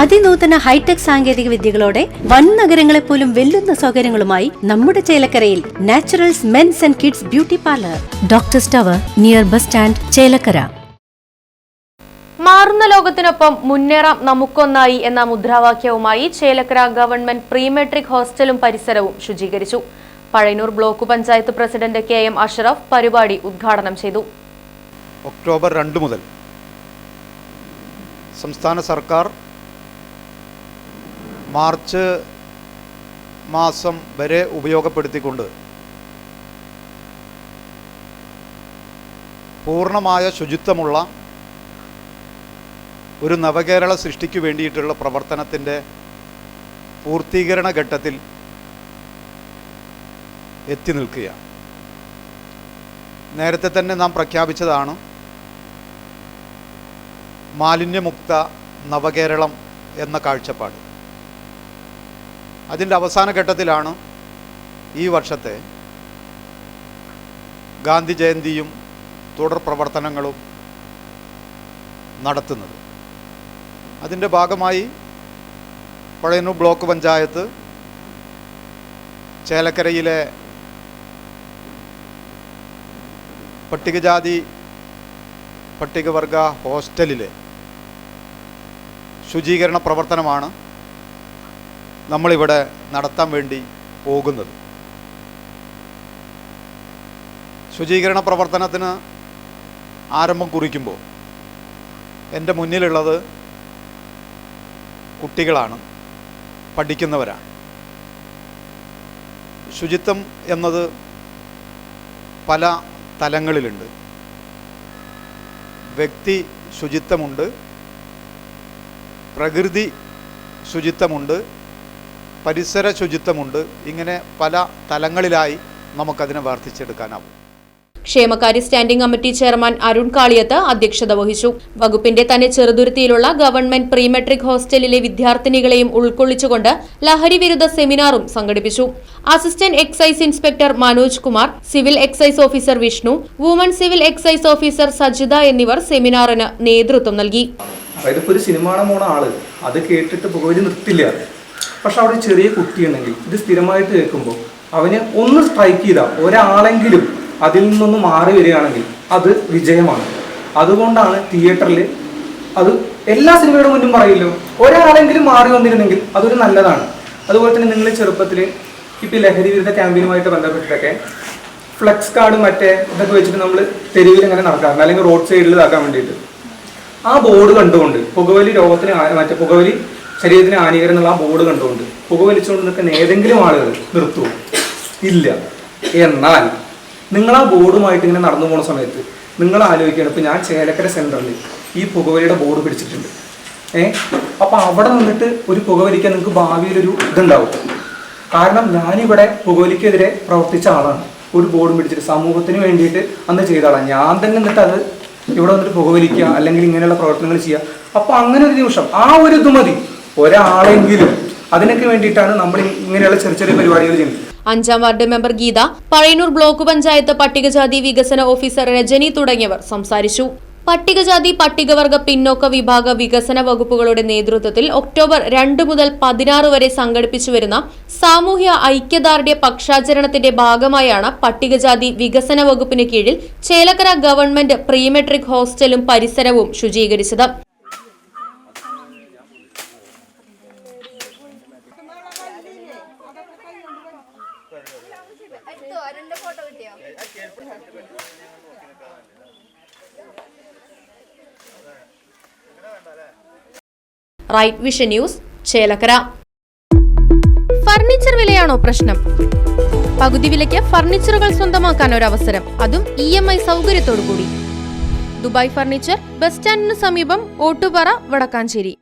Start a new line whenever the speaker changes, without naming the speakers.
അതിനൂതന hi tech സാങ്കേതിക വിദ്യകളോടെ വൻ നഗരങ്ങളെ പോലും വെല്ലുന്ന സൗകര്യങ്ങളുമായി നമ്മുടെ ചേലക്കരയിൽ Naturals men's and kids beauty parlour. Doctor സ്റ്റവർ near bus stand Chelakkara.
മാറുന്ന ലോകത്തിനൊപ്പം മുന്നേറാം നമുക്കൊന്നായി എന്ന മുദ്രാവാക്യവുമായി ചേലക്കര ഗവൺമെന്റ് പ്രീമെട്രിക് ഹോസ്റ്റലും പരിസരവും ശുചീകരിച്ചു. Pazhayannur block panchayat president K M Ashraf പരിപാടി ഉദ്ഘാടനം ചെയ്തു.
ഒക്ടോബർ രണ്ട് മുതൽ സംസ്ഥാന സർക്കാർ മാർച്ച് മാസം വരെ ഉപയോഗപ്പെടുത്തിക്കൊണ്ട് പൂർണമായ ശുചിത്വമുള്ള ഒരു നവകേരള സൃഷ്ടിക്ക് വേണ്ടിയിട്ടുള്ള പ്രവർത്തനത്തിന്റെ പൂർത്തീകരണ ഘട്ടത്തിൽ എത്തി നിൽക്കുകയാണ്. നേരത്തെ തന്നെ നാം പ്രഖ്യാപിച്ചതാണ് മാലിന്യമുക്ത നവകേരളം എന്ന കാഴ്ചപ്പാട്. അതിന്റെ അവസാന ഘട്ടത്തിലാണ് ഈ വർഷത്തെ ഗാന്ധി ജയന്തിയും തുടർ പ്രവർത്തനങ്ങളും നടത്തുന്നത്. അതിന്റെ ഭാഗമായി പഴയന്നൂർ ബ്ലോക്ക് പഞ്ചായത്ത് ചേലക്കരയിലെ പട്ടികജാതി പട്ടികവർഗ ഹോസ്റ്റലിലെ ശുചീകരണ പ്രവർത്തനമാണ് നമ്മളിവിടെ നടത്താൻ വേണ്ടി പോകുന്നത്. ശുചീകരണ പ്രവർത്തനത്തിന് ആരംഭം കുറിക്കുമ്പോൾ എന്റെ മുന്നിലുള്ളത് കുട്ടികളാണ് പഠിക്കുന്നവരാണ്. ശുചിത്വം എന്നത് പല തലങ്ങളിലുണ്ട്. വ്യക്തി ശുചിത്വമുണ്ട് പ്രകൃതി ശുചിത്വമുണ്ട് പരിസര ശുചിത്വമുണ്ട്. ഇങ്ങനെ പല തലങ്ങളിലായി നമുക്കതിനെ വർദ്ധിച്ചെടുക്കാനാവും.
ക്ഷേമകാര്യ standing committee chairman Arun Kaliyath അധ്യക്ഷത വഹിച്ചു. വകുപ്പിന്റെ തന്നെ ചെറുതുരുത്തിയിലുള്ള ഗവൺമെന്റ് പ്രീമെട്രിക് ഹോസ്റ്റലിലെ വിദ്യാർത്ഥിനികളെയും ഉൾക്കൊള്ളിച്ചുകൊണ്ട് ലഹരി വിരുദ്ധ സെമിനാറും സംഘടിപ്പിച്ചു. Assistant excise inspector Manoj Kumar civil excise officer Vishnu woman civil excise officer Sajitha എന്നിവർ സെമിനാറിന് നേതൃത്വം നൽകി.
അതായത് ഇപ്പോൾ ഒരു സിനിമ ആൾ അത് കേട്ടിട്ട് പുകവലി നിർത്തില്ല. പക്ഷെ അവിടെ ചെറിയ കുട്ടിയുണ്ടെങ്കിൽ ഇത് സ്ഥിരമായിട്ട് കേൾക്കുമ്പോൾ അവന് ഒന്ന് സ്ട്രൈക്ക് ചെയ്താൽ ഒരാളെങ്കിലും അതിൽ നിന്നൊന്ന് മാറി വരികയാണെങ്കിൽ അത് വിജയമാണ്. അതുകൊണ്ടാണ് തിയേറ്ററിൽ അത് എല്ലാ സിനിമയുടെ മുന്നും പറയില്ലോ ഒരാളെങ്കിലും മാറി വന്നിരുന്നെങ്കിൽ അതൊരു നല്ലതാണ്. അതുപോലെ തന്നെ നിങ്ങൾ ചെറുപ്പത്തിൽ ഇപ്പം ലഹരി വിരുദ്ധ ക്യാമ്പയിനുമായിട്ട് ബന്ധപ്പെട്ടിട്ടൊക്കെ ഫ്ലെക്സ് കാർഡ് മറ്റേ ഇതൊക്കെ വെച്ചിട്ട് നമ്മൾ തെരുവിൽ ഇങ്ങനെ നടക്കാറുണ്ട് അല്ലെങ്കിൽ റോഡ് സൈഡിൽ ഇതാക്കാൻ വേണ്ടിയിട്ട്. ആ ബോർഡ് കണ്ടുകൊണ്ട് പുകവലി രോഗത്തിന് മറ്റേ പുകവലി ശരീരത്തിന് ഹാനികരം എന്നുള്ള ആ ബോർഡ് കണ്ടുകൊണ്ട് പുകവലിച്ചുകൊണ്ട് നിൽക്കുന്ന ഏതെങ്കിലും ആളുകൾ നിർത്തുമോ ഇല്ല. എന്നാൽ നിങ്ങൾ ആ ബോർഡുമായിട്ട് ഇങ്ങനെ നടന്നു പോകുന്ന സമയത്ത് നിങ്ങൾ ആലോചിക്കുകയാണ് ഇപ്പം ഞാൻ ചേലക്കര സെന്ററിൽ ഈ പുകവലിയുടെ ബോർഡ് പിടിച്ചിട്ടുണ്ട്. ഏ? അപ്പം അവിടെ നിന്നിട്ട് ഒരു പുകവലിക്കാൻ നിങ്ങൾക്ക് ഭാവിയിലൊരു ഇതുണ്ടാവും. കാരണം ഞാനിവിടെ പുകവലിക്കെതിരെ പ്രവർത്തിച്ച ആളാണ്. ഒരു ബോർഡ് പിടിച്ചിട്ട് സമൂഹത്തിന് വേണ്ടിയിട്ട് അന്ന് ചെയ്ത ആളാണ് ഞാൻ തന്നെ എന്നിട്ട് അത് ഇവിടെ വന്നിട്ട് പുകവലിക്കുക അല്ലെങ്കിൽ ഇങ്ങനെയുള്ള പ്രവർത്തനങ്ങൾ ചെയ്യുക. അപ്പോൾ അങ്ങനെ ഒരു നിമിഷം ആ ഒരു ഇത് മതി. ഒരാളെങ്കിലും അതിനൊക്കെ വേണ്ടിയിട്ടാണ് നമ്മൾ ഇങ്ങനെയുള്ള ചെറിയ ചെറിയ പരിപാടികൾ ചെയ്യുന്നത്.
അഞ്ചാം ward member Geetha Pazhayannur block panchayat പട്ടികജാതി വികസന ഓഫീസർ രജനി തുടങ്ങിയവർ സംസാരിച്ചു. പട്ടികജാതി പട്ടികവർഗ പിന്നോക്ക വിഭാഗ വികസന വകുപ്പുകളുടെ നേതൃത്വത്തിൽ ഒക്ടോബർ രണ്ട് മുതൽ പതിനാറ് വരെ സംഘടിപ്പിച്ചു വരുന്ന സാമൂഹ്യ ഐക്യദാർഢ്യ പക്ഷാചരണത്തിന്റെ ഭാഗമായാണ് പട്ടികജാതി വികസന വകുപ്പിന് കീഴിൽ ചേലക്കര ഗവൺമെന്റ് പ്രീമെട്രിക് ഹോസ്റ്റലും പരിസരവും ശുചീകരിച്ചത്. Right Vision News Chelakkara. Furniture വിലയാണോ പ്രശ്നം? പകുതി വിലയ്ക്ക് ഫർണിച്ചറുകൾ സ്വന്തമാക്കാൻ ഒരു അവസരം അതും ഇ എം ഐ സൗകര്യത്തോടു കൂടി ദുബായ് ഫർണിച്ചർ ബസ് സ്റ്റാൻഡിന് സമീപം ഓട്ടുപാറ വടക്കാഞ്ചേരി.